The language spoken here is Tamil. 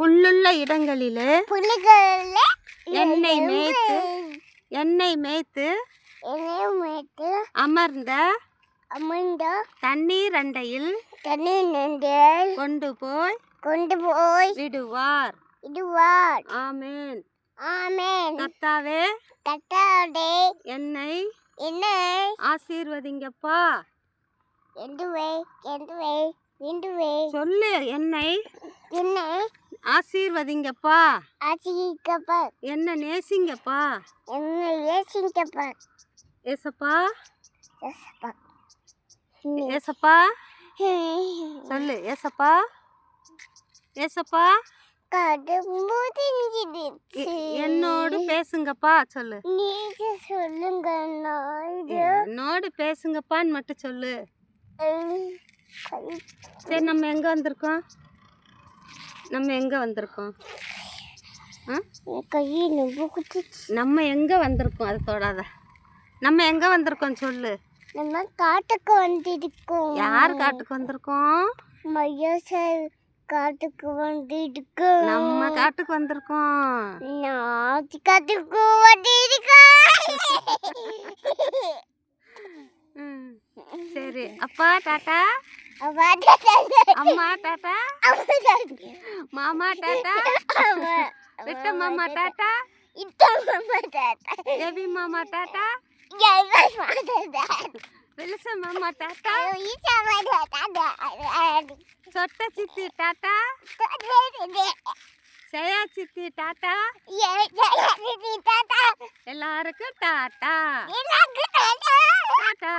புல்லுள்ள இடங்களிலே எண்ணெய் மேய்த்து எண்ணெய் மேய்த்து எண்ணெய் மேய்த்து அமர்ந்த அமர்ந்த தண்ணீர் அண்டையில் தண்ணீர் நண்டில் கொண்டு போய் கொண்டு போய் விடுவார். இடுவார் ஆமென். ஆமென். கர்த்தாவே கட்டாடே என்னை எண்ணெய் ஆசீர்வதிங்கப்பா. எந்துவே எந்துவே விண்டுவே சொல்லு என்னை எண்ணெய் ஆசீர்வதிங்கப்பா. ஆசிக்கப்பர் என்ன நேசிங்கப்பா? எண்ணெய் ஏசிக்கப்பர் ஏசப்பா. எசப்பர் ஏசப்பா. சொல்லு ஏசப்பா. ஏசப்பா. என்னோடு பேசுங்கப்பா சொல்லு. நீங்க சொல்லுங்க என்னோடு பேசுங்கப்பான்னு மட்டும் சொல்லு. சரி நம்ம எங்க வந்திருக்கோம்? நம்ம எங்க வந்திருக்கோம்? நம்ம எங்க வந்திருக்கோம்? அதை தொடாத. நம்ம எங்க வந்திருக்கோம் சொல்லு. நம்ம காட்டுக்கு வந்திருக்கோம். யார் காட்டுக்கு வந்திருக்கோம்? மகேசர் காட்டுக்கு வந்திருக்கோம் நம்ம காட்டுக்கு வந்திருக்கோம். நான் காட்டுக்கு வந்திருக்கோம். சரி. அப்பா tata அவ அம்மா டாட்டா மாமா டாட்டா விட்ட மாமா டாட்டா தேவி மாமா டாட்டா விலச மாமா டாட்டா சொட்ட சித்தி டாட்டா ஜெயா சித்தி டாட்டா எல்லாருக்கும் டாட்டா டாட்டா